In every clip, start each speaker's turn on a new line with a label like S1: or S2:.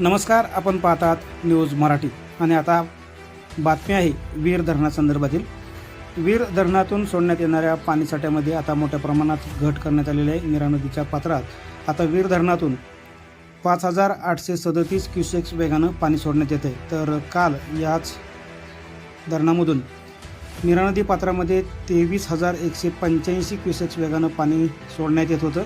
S1: नमस्कार आपण पाहतात न्यूज मराठी. आणि आता बातमी आहे वीर धरणासंदर्भातील. वीर धरणातून सोडण्यात येणाऱ्या पाणीसाठ्यामध्ये आता मोठ्या प्रमाणात घट करण्यात आलेली आहे. निरा नदीच्या पात्रात आता वीर धरणातून पाच हजार आठशे सदतीस क्युसेक्स वेगानं पाणी सोडण्यात येते तर काल याच धरणामधून निरा नदी पात्रामध्ये तेवीस हजार एकशे पंच्याऐंशी क्युसेक्स वेगानं पाणी सोडण्यात येत होतं.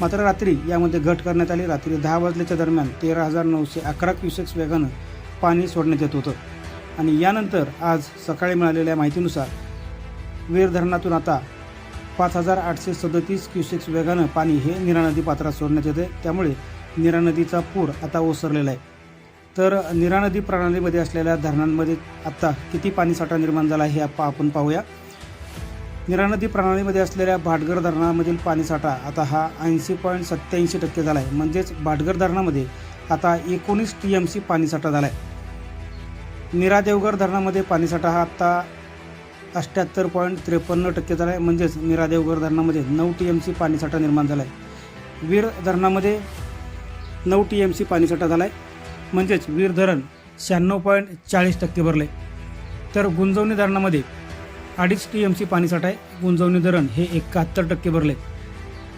S1: मात्र रात्री यामध्ये घट करण्यात आली. रात्री दहा वाजल्याच्या दरम्यान तेरा हजार नऊशे अकरा क्युसेक्स वेगानं पाणी सोडण्यात येत होतं. आणि यानंतर आज सकाळी मिळालेल्या माहितीनुसार वीर धरणातून आता पाच हजार आठशे सदतीस क्युसेक्स वेगानं पाणी हे निरा नदी पात्रात सोडण्यात येते. त्यामुळे निरा नदीचा पूर आता ओसरलेला आहे. तर निरा नदी प्रणालीमध्ये असलेल्या धरणांमध्ये आत्ता किती पाणीसाठा निर्माण झाला हे आपण पाहूया. निरा नदी प्रणालीमध्ये असलेल्या भाटगर धरणामधील पाणीसाठा आता हा ऐंशी पॉईंट सत्त्याऐंशी टक्के झाला आहे म्हणजेच भाटगर धरणामध्ये आता एकोणीस टी एम सी पाणीसाठा झाला आहे निरा देवघर धरणामध्ये पाणीसाठा हा आत्ता अष्ट्याहत्तर पॉईंट त्रेपन्न टक्के झाला आहे म्हणजेच निरा देवघर धरणामध्ये नऊ टी एम सी पाणीसाठा निर्माण झाला आहे वीर धरणामध्ये नऊ टी एम सी पाणीसाठा झाला आहे म्हणजेच वीर धरण शहाण्णव पॉईंट चाळीस टक्के भरले तर गुंजवणी धरणामध्ये अडीच टी एम सी पाणीसाठा आहे. गुंजवणी धरण हे एकाहत्तर टक्के भरले.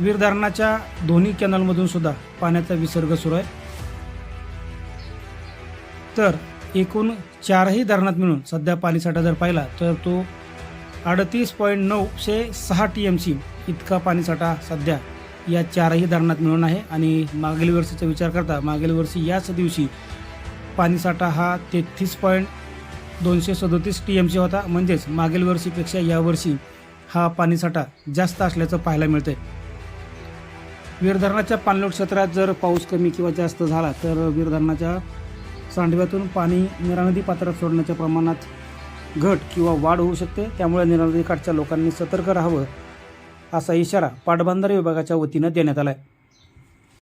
S1: वीर धरणाच्या दोन्ही कॅनलमधून सुद्धा पाण्याचा विसर्ग सुरू आहे. तर एकूण चारही धरणात मिळून सध्या पाणीसाठा जर पाहिला तर तो अडतीस पॉईंट नऊशे सहा टी एम सी इतका पाणीसाठा सध्या या चारही धरणात मिळून आहे. आणि मागील वर्षीचा विचार करता मागील वर्षी याच दिवशी पाणीसाठा हा तेहतीस पॉईंट दोनशे सदोतीस टी एम सी होता. म्हणजेच मागील वर्षीपेक्षा यावर्षी हा पाणीसाठा जास्त असल्याचं पाहायला मिळतंय. वीर धरणाच्या पाणलोट क्षेत्रात जर पाऊस कमी किंवा जास्त झाला तर वीर धरणाच्या सांडव्यातून पाणी निरानदी पात्रात सोडण्याच्या प्रमाणात घट किंवा वाढ होऊ शकते. त्यामुळे निरानदीकाठच्या लोकांनी सतर्क राहावं असा इशारा पाटबंधारे विभागाच्या वतीनं देण्यात आला आहे